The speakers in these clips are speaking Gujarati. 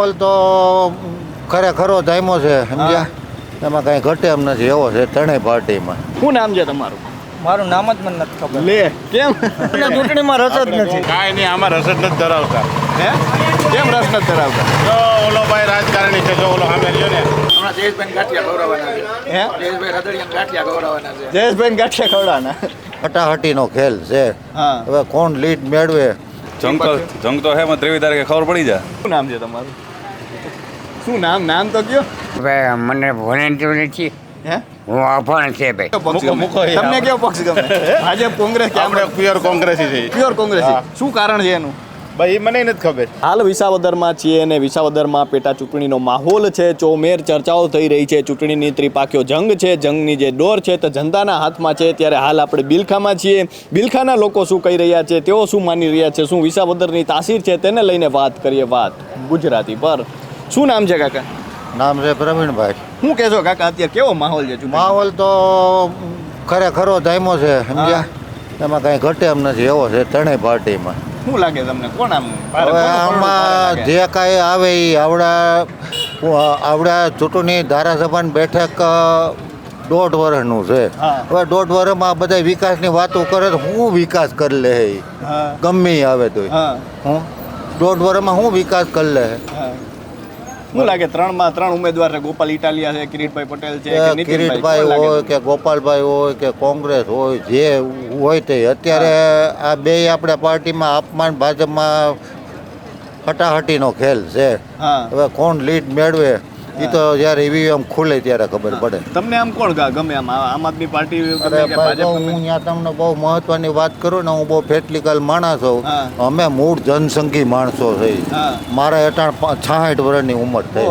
માહોલ તો ખરેખરો જામ્યો છે સમજ્યા? એમાં કાંઈ ઘટે એમ નથી એવો છે ત્રણેય પાર્ટીમાં. શું નામ છે તમારું? મારું નામ જ મને નથી ખબર. લે કેમ? ચૂંટણીમાં રસ જ નથી. કાંઈ નહીં આમાં રસ જ નથી ધરાવતા. હે? કેમ રસ નથી ધરાવતા? જો ઓલો ભાઈ રાજકારણી છે જો ઓલો સામે રહ્યો ને. હમણાં જયેશભાઈ ગાંઠિયા ખવડાવવાના છે. હે? જયેશભાઈ રદડિયા ગાંઠિયા ખવડાવવાના છે. જયેશભાઈ ગાંઠિયા ખવડાના હટાહટીનો ખેલ છે. હા. હવે કોણ લીડ મેળવે? જંગ તો જંગ તો હે મને ત્રેવીસ તારીખે ખબર પડી જાય. શું નામ છે તમારું? શું નામ નામ તો કયો? ભાઈ મને વોલેન્ટિયર નથી હે? હું અભણ છે ભાઈ. તમને કેવો પક્ષ ગમે? ભાજપ કોંગ્રેસ આપણે પ્યોર કોંગ્રેસી છે પ્યોર કોંગ્રેસ. શું કારણ છે એનું? ભાઈ મને નથી ખબર. હાલ વિસાવદરમાં છીએ અને વિસાવદરમાં પેટા ચૂંટણીનો માહોલ છે. ચોમેર ચર્ચાઓ થઈ રહી છે ચૂંટણીની ત્રિપાખ્યો જંગ છે જંગની જે દોર છે તે જનતાના હાથમાં છે. ત્યારે હાલ આપણે બિલખામાં છીએ. બિલખાના લોકો શું કહી રહ્યા છે તેઓ શું માની રહ્યા છે શું વિસાવદરની તાસીર છે તેને લઈને વાત કરીએ વાત ગુજરાતી પર શું નામ છે કાકા? નામ છે પ્રવીણભાઈ. શું કહેશો કાકા અત્યારે કેવો માહોલ છે માહોલ તો ખરેખરો જામ્યો છે સમજ્યા? એમાં કાંઈ ઘટે એમ નથી એવો છે ત્રણેય પાર્ટીમાં. શું લાગે તમને? કોણ આમ હવે આમાં જે કાંઈ આવે એ આવડા આવડા ચૂંટણી ધારાસભાની બેઠક દોઢ વર્ષનું છે. હવે દોઢ વર્ષમાં બધા વિકાસની વાતો કરે તો હું વિકાસ કરી લે ગમે આવે તો હા. દોઢ વર્ષમાં હું વિકાસ કરી લે. શું લાગે ત્રણમાં ત્રણ ઉમેદવાર છે? ગોપાલ ઇટાલિયા છે કિરીટભાઈ પટેલ છે કે કિરીટભાઈ હોય કે ગોપાલભાઈ હોય કે કોંગ્રેસ હોય જે હોય તે અત્યારે આ બે આપણે પાર્ટીમાં અપમાન ભાજપમાં ફટાફટીનો ખેલ છે. હવે કોણ લીડ મેળવે? એ તો જ્યારે એવી આમ ખુલે ત્યારે ખબર પડે. તમને આમ કોણ ગમે આમ? આમ આદમી પાર્ટી હું ત્યાં તમને બહુ મહત્વની વાત કરું ને હું બહુ ફેટલિકલ માણસ હોઉં. અમે મૂળ જનસંઘી માણસો છે મારા હેઠળ છાસઠ વર્ષની ઉંમર થઈ.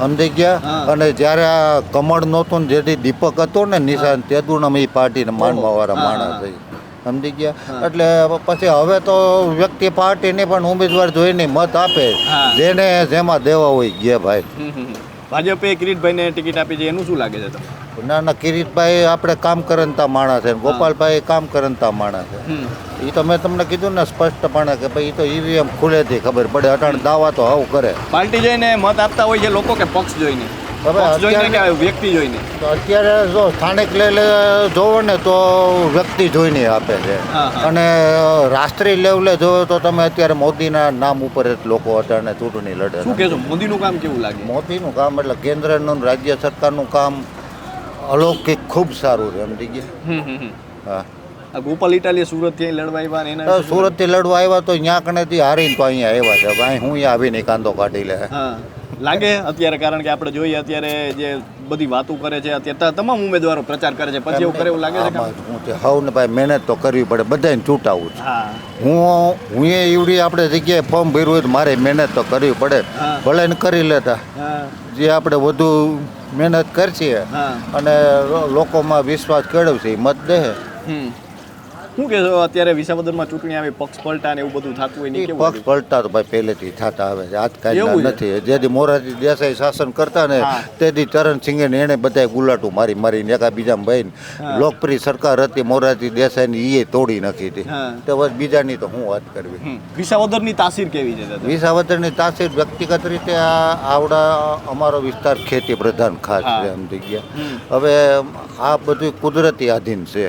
સમજી ગયા? અને જ્યારે આ કમળ નહોતું ને જેથી દીપક હતો ને નિશાન તેદું અમે એ પાર્ટીને માનવાવાળા વાળા માણસ. થઈ. સમજી ગયા? એટલે પછી હવે તો વ્યક્તિ પાર્ટીને પણ ઉમેદવાર જોઈને મત આપે. જેને જેમાં દેવા હોય ગયા ભાઈ. ભાજપે કિરીટભાઈને ટિકિટ આપી છે એનું શું લાગે છે તમને? ના ના કિરીટભાઈ આપણે કામ કરનતા માણસ છે ગોપાલભાઈ કામ કરનતા માણસ છે. એ તો મેં તમને કીધું ને સ્પષ્ટપણે કે ભાઈ એ તો ઈવીએમ ખુલેથી ખબર પડે અટાણ દાવા તો આવું કરે. પાર્ટી જઈને મત આપતા હોય છે લોકો કે પક્ષ જોઈને? જોઈને કે વ્યક્તિ જોઈને? તો અત્યારે જો સ્થાનિક લેવલે જોવો ને તો વ્યક્તિ જોઈને આપે છે. અને રાષ્ટ્રીય લેવલે જોવો તો તમે અત્યારે મોદીના નામ ઉપર જ લોકો અત્યારે ચૂંટણી લડે શું કહેશો? મોદીનું કામ કેવું લાગે? મોદીનું કામ એટલે કેન્દ્રનું રાજ્ય સરકારનું કામ અલૌકિક ખૂબ સારું છે સમજી ગયા. હા. આ ગોપાલ ઇટાલી સુરતથી લડવા આવ્યા ને એના તો વિશે સુરતથી લડવા આવ્યા તો ત્યાં કણેથી હારીને તો અહીંયા આવ્યા છે. ભાઈ હું અહીંયા આવીને કાંદો કાઢી લે. હા. લાગે અત્યારે કારણ કે આપણે જોઈએ અત્યારે જે બધી વાતો કરે છે અત્યારે તમામ ઉમેદવારો પ્રચાર કરે છે. પછી એવું કરે એવું લાગે છે હું તે હવને ભાઈ મહેનત તો કરવી પડે બધાને ચૂંટાવું છે. હું. હું એ એવડી આપણે જગ્યાએ ફોર્મ ભર્યું હોય તો મારે મહેનત તો કરવી પડે. ભલે ને કરી લેતા. જે આપણે વધુ મહેનત કરશે અને લોકોમાં વિશ્વાસ કેળવશે મત દે. શું કહેશો? અત્યારે વિસાવદરમાં ચૂંટણી આવી પક્ષ પલટા ને એવું બધું થતું હોય નહીં પક્ષ પલટા તો ભાઈ પહેલેથી થતા આવે છે. એવું આજકાલના નથી. જેથી મોરારજી દેસાઈ શાસન કરતા ને. તેથી ચરણસિંહે ને એણે બધાય ગુલાટું મારી મારીને એકા બીજા ભાઈ લોકપ્રિય સરકાર હતી મોરારજી દેસાઈની એ તોડી નાખી હતી. તો બસ બીજાની તો હું વાત કરવી. વિસાવદરની તાસીર કેવી છે? વિસાવદરની તાસીર વ્યક્તિગત રીતે આ આવડા અમારો વિસ્તાર ખેતી પ્રધાન ખાસ છે એમ થઈ ગયા. હવે આ બધું કુદરતી આધીન છે.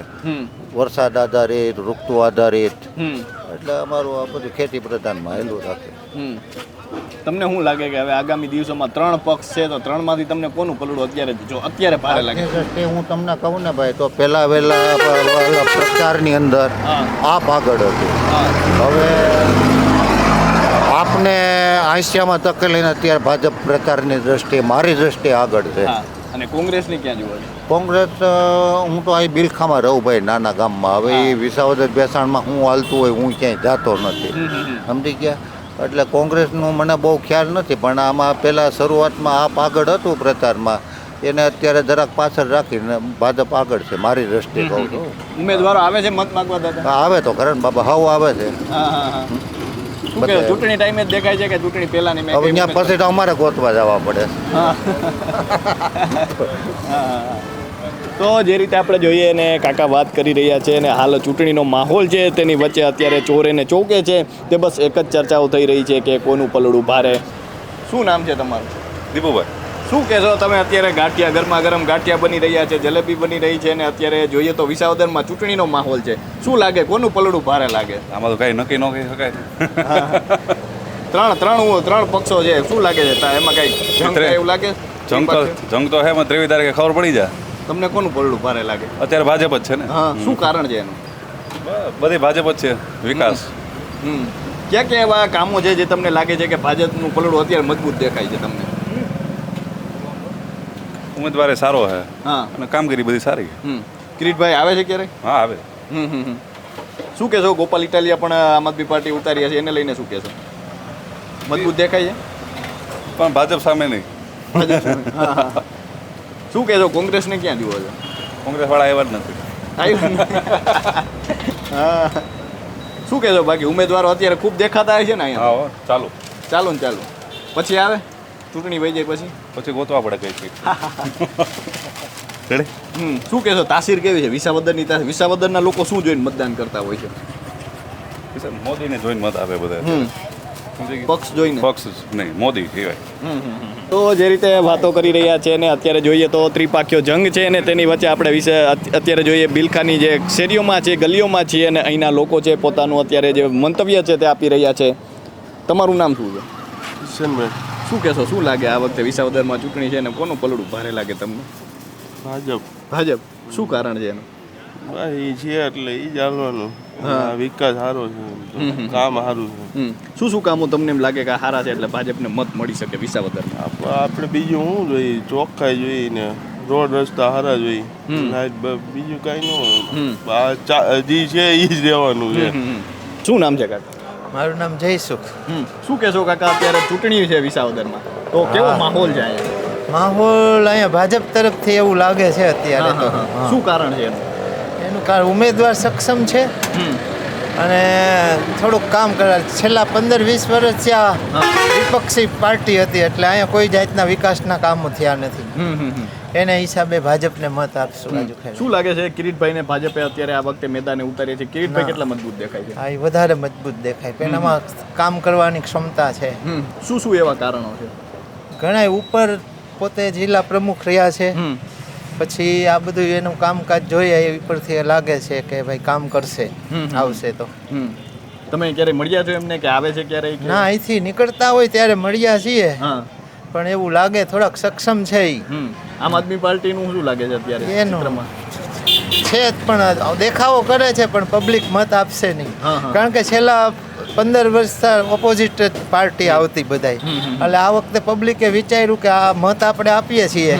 વરસાદ આધારિત ઋતુ આધારિત. એટલે અમારું આ બધું ખેતી પ્રધાનમાં હેલું રાખે. હમ. તમને શું લાગે કે હવે આગામી દિવસોમાં ત્રણ પક્ષ છે તો ત્રણમાંથી તમને કોનું પલડું અત્યારે જો અત્યારે ભારે લાગે? તે હું તમને કહું ને ભાઈ તો પહેલા વહેલા પ્રચારની અંદર આપ આગળ હતું. હવે આપને આસિયામાં તકેલીને અત્યારે ભાજપ પ્રચારની દ્રષ્ટિએ મારી દ્રષ્ટિએ આગળ છે. હા. અને કોંગ્રેસની ક્યાં જુઓ છો? કોંગ્રેસ હું તો અહીં બિલખામાં રહું ભાઈ નાના ગામમાં. હવે એ વિસાવદર બેસાણમાં હું હાલતું હોય હું ક્યાંય જાતો નથી. સમજી ગયા? એટલે કોંગ્રેસનું મને બહુ ખ્યાલ નથી પણ આમાં પહેલાં શરૂઆતમાં આપ આગળ હતું પ્રચારમાં. એને અત્યારે જરાક પાછળ રાખીને ભાજપ આગળ છે મારી દ્રષ્ટિએ કહું છું. ઉમેદવારો આવે છે મત માગવા આવે તો ખરા બાબા હાવ આવે છે. ચૂંટણી ટાઈમે જ દેખાય છે કે ચૂંટણી પહેલાની મેં હવે ત્યાં પછી તો અમારે ગોતવા જવા પડે. તો જે રીતે આપણે જોઈએ ને કાકા વાત કરી રહ્યા છે અને હાલ ચૂંટણીનો માહોલ છે તેની વચ્ચે અત્યારે ચોરે ને ચોકે છે તે બસ એક જ ચર્ચાઓ થઈ રહી છે કે કોનું પલડું ભારે. શું નામ છે તમારું? દીપુભાઈ. શું કહેશો તમે અત્યારે ગાંઠિયા ગરમા ગરમ ગાંઠિયા બની રહ્યા છે જલેબી બની રહી છે અને અત્યારે જોઈએ તો વિસાવદરમાં ચૂંટણીનો માહોલ છે. શું લાગે કોનું પલડું ભારે લાગે? આમાં તો કાંઈ નક્કી ન કહી શકાય. ત્રણ ત્રણ ત્રણ પક્ષો છે. શું લાગે છે? એમાં કઈ જંગ એવું લાગે? જંગ તો જંગ તો હે ત્રેવીસ તારીખે ખબર પડી જાય. તમને કોનું પલડું ભારે લાગે? અત્યારે ભાજપ જ છે ને. હા શું કારણ છે એનું? બધી ભાજપ જ છે. વિકાસ. હમ. ક્યાં ક્યાં એવા કામો છે જે તમને લાગે છે કે ભાજપનું પલડું અત્યારે મજબૂત દેખાય છે તમને? ઉમેદવારે સારો છે હા. અને કામગીરી બધી સારી હમ. કિરીટભાઈ આવે છે ક્યારે હા આવે. શું કહેશો? ગોપાલ ઇટાલિયા પણ આમ આદમી પાર્ટી ઉતારી છે એને લઈને શું કહેશો? મજબૂત દેખાય છે? પણ ભાજપ સામે નહીં. છે હા, હા. શું કહેશો? કોંગ્રેસને ક્યાં જુઓ છો? કોંગ્રેસ વાળા એવા જ નથી. હા. શું કહેશો? બાકી ઉમેદવારો અત્યારે ખૂબ દેખાતા હોય છે ને અહીંયા? ચાલો. ચાલો ને ચાલો. પછી આવે? ચૂંટણી વહી જાય પછી? પછી ગોતવા પડે કઈ રેડી? હમ શું કહેશો? તાસીર કેવી છે? વિસાવદરની તાસીર વિસાવદરના લોકો શું જોઈને મતદાન કરતા હોય છે? મોદીને જોઈને મત આપે બધા? પક્ષ જોઈને? પક્ષ નહીં મોદી કહેવાય તો જે રીતે વાતો કરી રહ્યા છે ને અત્યારે જોઈએ તો ત્રિપાખ્યો જંગ છે ને તેની વચ્ચે આપણે વિશે અત્યારે જોઈએ બિલખાની જે શેરીઓમાં છે ગલીઓમાં છીએ અને અહીંના લોકો છે પોતાનું અત્યારે જે મંતવ્ય છે તે આપી રહ્યા છે. તમારું નામ શું છે? કિશનભાઈ. શું કહેશો? શું લાગે આ વખતે વિસાવદરમાં ચૂંટણી છે અને કોનું પલડું ભારે લાગે તમને? ભાજપ. ભાજપ. શું કારણ છે એનું? ભાઈ એ છે એટલે એ હા. વિકાસ સારો છે. કામ સારું છે. શું શું કામો તમને એમ લાગે કે સારા છે એટલે ભાજપને મત મળી શકે વિસાવદરમાં? આપ- આપણે બીજું શું જોઈએ? ચોખ્ખાઈ જોઈએ ને રોડ રસ્તા સારા જોઈએ. હમ. બીજું કાંઈ નું જે છે એ જ રહેવાનું છે. શું નામ છે કાકા? મારું નામ જયસુખ. શું કહેશો કાકા અત્યારે ચૂંટણી છે વિસાવદરમાં. તો કેવો. માહોલ છે અહીંયા? માહોલ અહીંયા ભાજપ તરફથી એવું લાગે છે અત્યારે તો. શું કારણ છે એનું? એનું કારણ ઉમેદવાર સક્ષમ છે. અને થોડુંક કામ કરે છેલ્લા પંદર વીસ વર્ષ ત્યાં વિપક્ષી પાર્ટી હતી એટલે અહીંયા કોઈ જાતના વિકાસના કામો થયા નથી. એને હિસાબે ભાજપને મત આપશું રાજુ શું લાગે છે કિરીટભાઈને ભાજપે અત્યારે આ વખતે મેદાને ઉતારી છે કિરીટભાઈ કેટલા મજબૂત દેખાય છે? હા એ વધારે મજબૂત દેખાય એનામાં કામ કરવાની ક્ષમતા છે. શું શું એવા કારણો છે? ઘણા ઉપર પોતે જિલ્લા પ્રમુખ રહ્યા છે. પછી આ બધું એનું કામકાજ જોઈએ એ ઉપરથી લાગે છે કે ભાઈ કામ કરશે. આવશે તો તમે ક્યારે મળ્યા છો એમને કે આવે છે ક્યારે ના અહીંથી નીકળતા હોય ત્યારે મળ્યા છીએ હા પણ એવું લાગે થોડાક સક્ષમ છે એ આમ આદમી પાર્ટીનું શું લાગે છે અત્યારે એનું. છે જ પણ દેખાવો કરે છે પણ પબ્લિક મત આપશે નહીં. કારણ કે છેલ્લા પંદર વર્ષ ઓપોઝિટ પાર્ટી આવતી બધાય. એટલે આ વખતે પબ્લિકે વિચાર્યું કે આ મત આપણે આપીએ છીએ.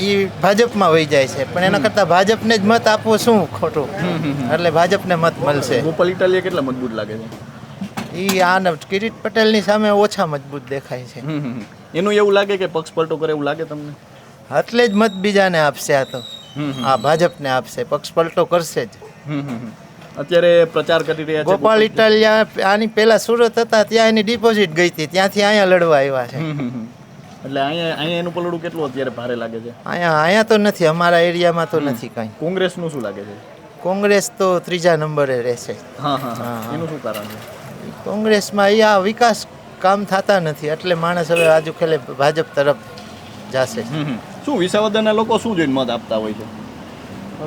એ ભાજપમાં વહી જાય છે. પણ એના કરતાં ભાજપને જ મત આપવો શું ખોટું. એટલે ભાજપને મત મળશે. ગોપાલ ઇટાલિયા કેટલા મજબૂત લાગે છે? એ આ કિરીટ પટેલની સામે ઓછા મજબૂત દેખાય છે. એનું એવું લાગે કે પક્ષ પલટો કરે એવું લાગે તમને? એટલે જ મત બીજાને આપશે આ તો. આ ભાજપને આપશે. પક્ષ પલટો કરશે જ. અત્યારે પ્રચાર કરી રહ્યા છે ગોપાલ ઇટાલિયા આની પહેલા સુરત હતા ત્યાં એની ડિપોઝિટ ગઈ હતી. ત્યાંથી અહીંયા લડવા આવ્યા છે. એટલે અહીંયા અહીંયા એનું પલડું કેટલું અત્યારે ભારે લાગે છે? અહીંયા અહીંયા તો નથી અમારા એરિયામાં તો નથી કાંઈ. કોંગ્રેસનું શું લાગે છે? કોંગ્રેસ તો ત્રીજા નંબરે રહેશે. હા હા. એનું શું કારણ છે? કોંગ્રેસમાં અહીંયા વિકાસ કામ થતા નથી એટલે માણસ હવે આજુ ખેલે ભાજપ તરફ જશે. શું વિસાવદરના લોકો શું જોઈને મત આપતા હોય છે?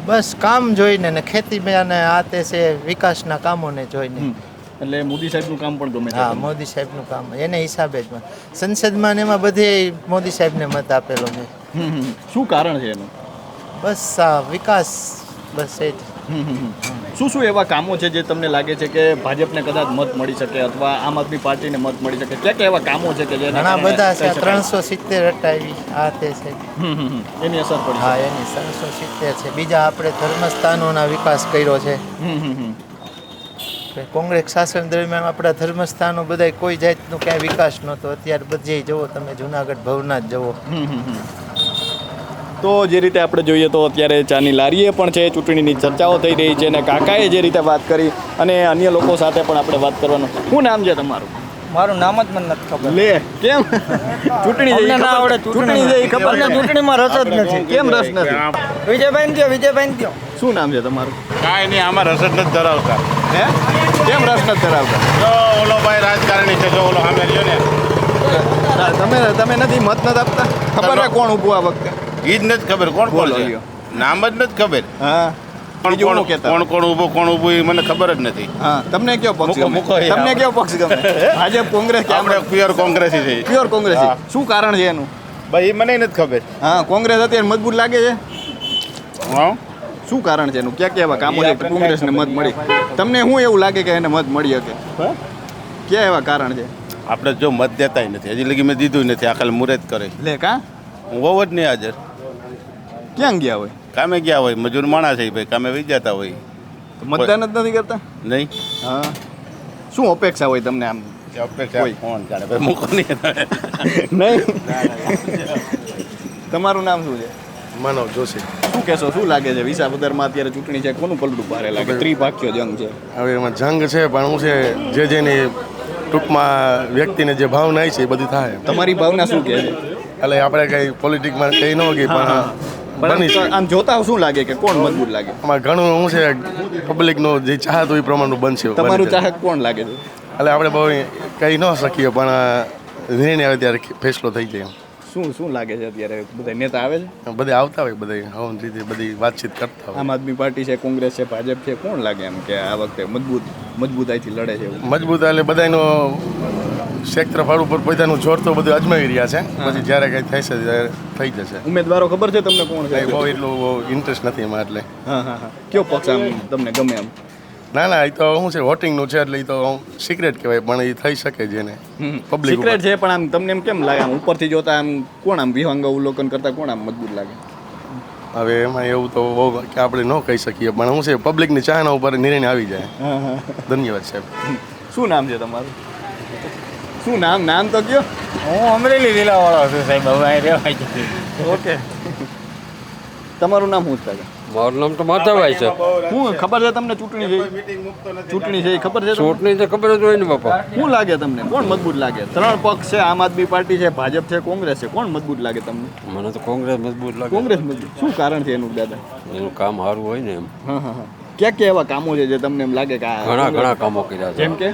બસ કામ જોઈને ને ખેતી અને આ તે છે વિકાસના કામોને જોઈને. એટલે મોદી સાહેબનું કામ પણ ગમે હા મોદી સાહેબનું કામ. એને હિસાબે જ સંસદમાં ને એમાં બધે મોદી સાહેબને મત આપેલો છે. શું કારણ છે એનું? બસ વિકાસ બસ એ જ. શું શું એવા કામો છે જે તમને લાગે છે કે ભાજપને કદાચ મત મળી શકે અથવા આમ આદમી પાર્ટીને મત મળી શકે? ક્યાં ક્યાં એવા કામો છે કે જે ઘણા બધા છે. ત્રણસો સિત્તેર અટાવી આ તે છે. એની અસર પડી હા એની ત્રણસો સિત્તેર છે. બીજા આપણે ધર્મસ્થાનોના વિકાસ કર્યો છે. કોંગ્રેસ શાસન દરમિયાન આપણા ધર્મસ્થાનો બધા કોઈ જાતનો ક્યાંય વિકાસ નહોતો. અત્યારે બધે જવો તમે જુનાગઢ ભવનાથ હમ. તો જે રીતે આપણે જોઈએ તો અત્યારે ચાની લારીએ પણ છે ચૂંટણીની ચર્ચાઓ થઈ રહી છે અને કાકાએ જે રીતે વાત કરી અને અન્ય લોકો સાથે પણ આપણે વાત કરવાનું. શું નામ છે તમારું? મારું નામ જ મને નથી ખબર. લે કેમ? ચૂંટણી જઈ ના આવડે ચૂંટણી જઈ ખબર ને ચૂંટણીમાં રસ જ નથી. કેમ રસ નથી? વિજયભાઈ કયો વિજયભાઈ કયો શું નામ છે તમારું? કાંઈ નહીં આમાં રસ જ નથી ધરાવતા. હે? કેમ રસ નથી ધરાવતા? જો ઓલો ભાઈ રાજકારણી છે જો ઓલો સામે લ્યો ને. તમે તમે નથી મત નથી આપતા? ખબર હે કોણ ઊભું આ વખતે? એ જ નથી ખબર કોણ બોલો કોણ છે? લ્યો. નામ જ નથી ખબર. હા. કોણ કોણ કોણ ઊભો ઊભો કોણ ઊભું એ મને ખબર જ નથી. હા તમને કયો પક્ષ ગમે? તમને કયો પક્ષ ગમે? ભાજપ કોંગ્રેસ કે આપણે પ્યોર કોંગ્રેસી છે. પ્યોર કોંગ્રેસ. શું કારણ છે એનું? ભાઈ એ મને નથી ખબર. હા કોંગ્રેસ અત્યારે મજબૂત લાગે છે? હા. શું કારણ છે એનું? ક્યાં ક્યાં એવા કામો છે કોંગ્રેસને મત મળી? તમને શું એવું લાગે કે એને મત મળી શકે? ક્યાં એવા કારણ છે? આપણે જો મત દેતાય નથી. હજી લગી મેં દીધું નથી. આખા ખાલી કરે લે કા? હું હોવ જ નહીં હાજર. ક્યાં ગયા હોય? કામે ગયા હોય? મજૂર માણસ છે ભાઈ. કામે વહી જતા હોય. તો મતદાન જ નથી કરતા? નહીં. હા. શું અપેક્ષા હોય તમને આમ? અપેક્ષા જાણે? ભાઈ મૂકો નહીં? તમારું નામ શું છે? માનવ જોશી. શું કહેશો? શું લાગે છે? વિસાવદરમાં અત્યારે ચૂંટણી છે. કોનું પલડું ભારે લાગે? ત્રિપાખ્યો જંગ છે. હવે એમાં જંગ છે પણ હું છે જે જેની ટૂંકમાં વ્યક્તિને જે ભાવના છે એ બધી થાય. તમારી ભાવના શું કહે છે? એટલે આપણે કંઈ પોલિટિકમાં કંઈ ન ગઈ પણ આમ- જોતા શું લાગે કે કોણ મજબૂત લાગે? આમાં ઘણું શું છે પબ્લિકનો જે ચાહત હોય એ પ્રમાણનું બનશે તમારું ચાહક કોણ લાગે છે? એટલે આપણે બહુ કહી ન શકીએ પણ નિર્ણય આવે ત્યારે ફેસલો થઈ જાય શું શું લાગે છે અત્યારે? બધા નેતા આવે છે? બધા આવતા હોય બધા હવન રીતે બધી વાતચીત કરતા હોય. આમ આદમી પાર્ટી છે કોંગ્રેસ છે ભાજપ છે કોણ લાગે એમ કે આ વખતે મજબૂત મજબૂતાઈથી લડે છે મજબૂત એટલે બધાનો ક્ષેત્રફળ ઉપર પોતાનું જોર તો બધું અજમાવી રહ્યા છે. પછી જ્યારે કંઈ થશે ત્યારે થઈ જશે. ઉમેદવારો ખબર છે તમને કોણ છે? બહુ એટલું ઇન્ટરેસ્ટ નથી એમાં એટલે. હા હા હા. કયો પક્ષ આમ તમને ગમે એમ? ના ના એ તો શું છે વોટિંગનું છે એટલે એ તો સિક્રેટ કહેવાય પણ એ થઈ શકે છે ને પબ્લિક સિક્રેટ છે પણ આમ તમને એમ કેમ લાગે? આમ ઉપરથી જોતા આમ કોણ આમ વિહંગ અવલોકન કરતા કોણ આમ મજબૂત લાગે? હવે એમાં એવું તો બહુ કે આપણે ન કહી શકીએ પણ શું છે પબ્લિકની ચાહના ઉપર નિર્ણય આવી જાય. હા હા. ધન્યવાદ સાહેબ. શું નામ છે તમારું? શું નામ નામ તો કયો? હું અમરેલી જિલ્લાવાળો છું સાહેબ. હવે રહેવાય ઓકે તમારું નામ શું છે મારું નામ તો માધાભાઈ છે. શું ખબર છે તમને ચૂંટણી છે ચૂંટણી છે એ ખબર છે? ચૂંટણી તો ખબર જ હોય ને બાપા. શું લાગે તમને? કોણ મજબૂત લાગે? ત્રણ પક્ષ છે આમ આદમી પાર્ટી છે ભાજપ છે કોંગ્રેસ છે. કોણ મજબૂત લાગે તમને? મને તો કોંગ્રેસ મજબૂત લાગે. કોંગ્રેસ મજબૂત. શું કારણ છે એનું દાદા? એનું કામ સારું હોય ને એમ. હા હા હા. ક્યાં ક્યાં એવા કામો છે જે તમને એમ લાગે કે આ ઘણા ઘણા કામો કર્યા છે. જેમ કે?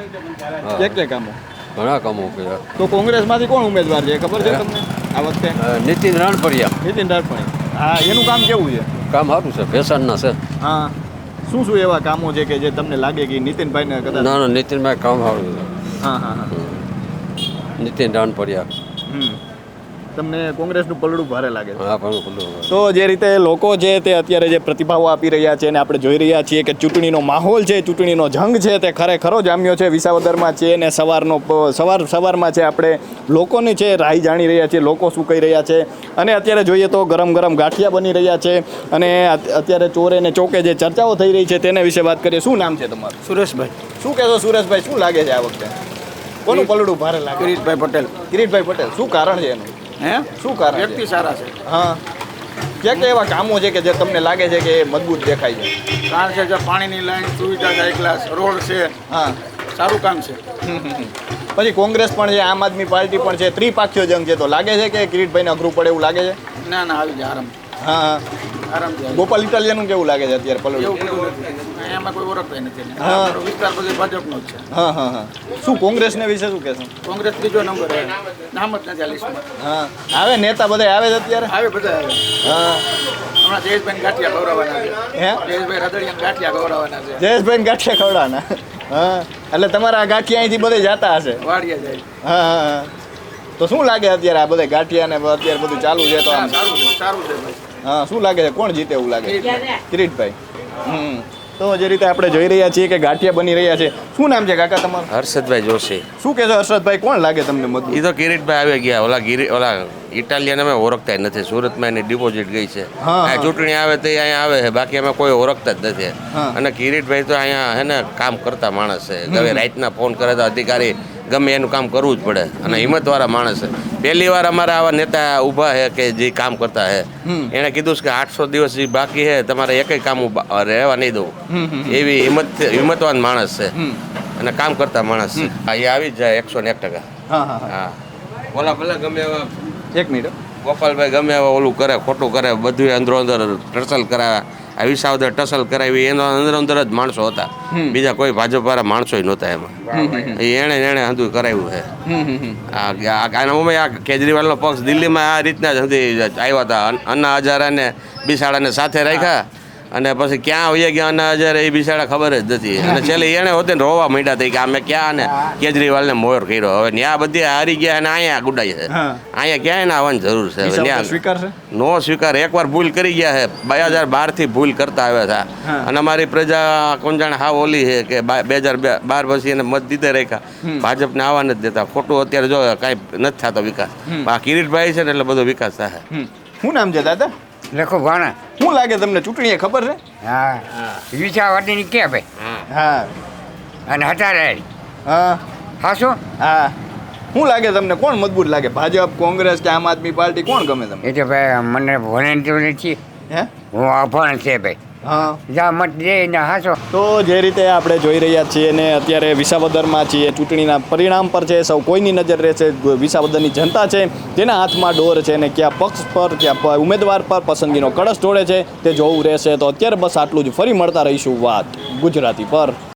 ક્યાં ક્યાં કામો? ઘણા કામો કર્યા. તો કોંગ્રેસમાંથી કોણ ઉમેદવાર છે? ખબર છે તમને? આ વખતે? નીતિન રાણપરિયા. નીતિન રાઠવાણી હા એનું કામ કેવું છે? કામ સારું છે ફેશનના છે. હા. શું શું એવા કામો છે કે જે તમને લાગે કે નીતિનભાઈને કદાચ ના ના નીતિનભાઈ કામ સારું છે. હા હા હા. નીતિન રાણપરિયા હમ. તમને કોંગ્રેસનું પલડું ભારે લાગે છે. હા પણ તો જે રીતે લોકો છે તે અત્યારે જે પ્રતિભાવો આપી રહ્યા છે અને આપણે જોઈ રહ્યા છીએ કે ચૂંટણીનો માહોલ છે ચૂંટણીનો જંગ છે તે ખરેખરો જામ્યો છે વિસાવદરમાં છે અને સવારનો સવાર સવારમાં છે આપણે લોકોની છે રાહ જાણી રહ્યા છીએ લોકો શું કહી રહ્યા છે. અને અત્યારે જોઈએ તો ગરમ ગરમ ગાંઠિયા બની રહ્યા છે અને અત્યારે ચોરે ને ચોકે જે ચર્ચાઓ થઈ રહી છે તેના વિશે વાત કરીએ. શું નામ છે તમારું? સુરેશભાઈ. શું કહેશો સુરેશભાઈ શું લાગે છે આ વખતે? કોનું પલડું ભારે લાગે? કિરીટભાઈ પટેલ. કિરીટભાઈ પટેલ. શું કારણ છે એનું? હે? શું કારણ છે? વ્યક્તિ સારા છે. હા. ક્યાં ક્યાં એવા કામો છે કે જે તમને લાગે છે કે એ મજબૂત દેખાય છે? કારણ કે જે પાણીની લાઈન સુવિધા છે ક્લાસ રોડ છે. હા. સારું કામ છે. પછી કોંગ્રેસ પણ છે આમ આદમી પાર્ટી પણ છે ત્રિપાખ્યો જંગ છે. તો લાગે છે કે કિરીટભાઈને અઘરું પડે એવું લાગે છે? ના ના આવી જાય આરામ. હા ગોપાલ ઇટાલિયાનું કેવું લાગે છે અત્યારે બધું એમાં કોઈ ઓળખતા નથી હા. વિસ્તાર બધો ભાજપનો જ છે. હા હા હા. શું કોંગ્રેસને વિશે શું કહેશો? કોંગ્રેસ ત્રીજો નંબર નામ જ નથી હા. આવે નેતા બધા આવે છે અત્યારે? આવે બધા આવે. હા. હમણાં જયેશભાઈ ગાંઠિયા ગૌરવવાના છે. હે? જયેશભાઈ રદડિયા ગાંઠિયા ગૌરવવાના છે. જયેશભાઈ ગાંઠિયા ખવડાના હા. એટલે તમારા ગાંઠિયા અહીંથી બધે જતા હશે? વાડિયા જાય. હા હા હા. તો શું લાગે અત્યારે આ બધા ગાંઠિયા ને અત્યારે બધું ચાલુ છે તો આમ? સારું છે સારું છે ભાઈ. હા શું લાગે છે? કોણ જીતે એવું લાગે? કિરીટભાઈ. હમ. તો જે રીતે આપણે જોઈ રહ્યા છીએ કે ગાંઠિયા બની રહ્યા છે શું નામ છે કાકા તમારું? હર્ષદભાઈ જોશી. શું કહેશો હર્ષદભાઈ કોણ લાગે તમને મત એ તો કિરીટભાઈ આવી ગયા. ઓલા ગીરી ઓલા ઇટાલિયન અમે ઓળખતા જ નથી. સુરતમાં એની ડિપોઝિટ ગઈ છે. હા, આ ચૂંટણી આવે તો અહીંયા આવે છે. બાકી અમે કોઈ ઓળખતા જ નથી. અને કિરીટભાઈ તો અહીંયા હે ને કામ કરતા માણસ છે. હવે રાતના ફોન કરે તો અધિકારી ગમે એનું કામ કરવું જ પડે. અને હિંમતવાળા માણસ છે. પહેલી વાર અમારા આવા નેતા ઊભા છે કે જે કામ કરતા છે એણે કીધું કે આઠસો દિવસ જે બાકી છે તમારે એકય કામ રહેવા નહીં દઉં. એવી હિંમત હિંમતવાન માણસ છે. અને કામ કરતા માણસ છે. એ આવી જ જાય એકસો ને એક ટકા. હા હા હા. હા. ઓલા ભલે ગમે એવા એક મિનિટ ગોપાલભાઈ ગમે એવા ઓલું કરે ખોટું કરે બધું અંદરો અંદર ટર્સલ કરાવે. આ વિસાવદર ટસલ કરાવી એનો અંદર અંદર જ માણસો હતા. બીજા કોઈ ભાજપવાળા માણસો નહોતા એમાં. એણે એણે હંધું કરાવ્યું છે. આનામાં આ કેજરીવાલનો પક્ષ દિલ્હીમાં આ રીતના જ હંધી આવ્યા હતા. અન- અન્ના હજારાને બિસાડાને સાથે રાખ્યા. અને પછી ક્યાં વયા ગયા અને હજારે એ બિસાડા ખબર જ નથી. અને છેલ્લે એણે હોતે ને રોવા માંડ્યા થઈ કે અમે ક્યાં ને કેજરીવાલને મોર કર્યો. હવે ત્યાં બધી હારી ગયા અને અહીંયા ગુડાઈ છે. હા. અહીંયા ક્યાંય ના આવવાની જરૂર છે. નો સ્વીકાર. એકવાર ભૂલ કરી ગયા છે. બે હજાર બારથી ભૂલ કરતા આવ્યા હતા. અને અમારી પ્રજા કોણ જાણે હાવ ઓલી છે કે બા- બે હજાર બાર પછી એને મત દીધે રાખ્યા. ભાજપને આવવા નથી દેતા. ખોટું અત્યારે જો કાંઈ નથી થતો વિકાસ. આ કિરીટભાઈ છે ને એટલે બધો વિકાસ થાય. શું નામ છે દાદા? લખો ભાણા. શું લાગે તમને ચૂંટણીએ ખબર છે? હા. વિસાવદરની કે ભાઈ? હા. અને હટારે હા. હા શું? હા. શું લાગે તમને? કોણ મજબૂત લાગે? ભાજપ કોંગ્રેસ કે આમ આદમી પાર્ટી? કોણ ગમે તમને? એ તો ભાઈ મને વોલેન્ટિયર નથી. હે? હું અભણ છે ભાઈ. હા. જા મત દે ને હાસો તો જે રીતે આપણે જોઈ રહ્યા છીએ ને અત્યારે વિસાવદરમાં છીએ ચૂંટણીના પરિણામ પર છે સૌ કોઈની નજર રહેશે વિસાવદરની જનતા છે તેના હાથમાં ડોર છે ને ક્યાં પક્ષ પર ક્યાં ઉમેદવાર પર પસંદગીનો કળશ ઢોળે છે તે જોવું રહેશે. તો અત્યારે બસ આટલું જ. ફરી મળતા રહીશું વાત ગુજરાતી પર.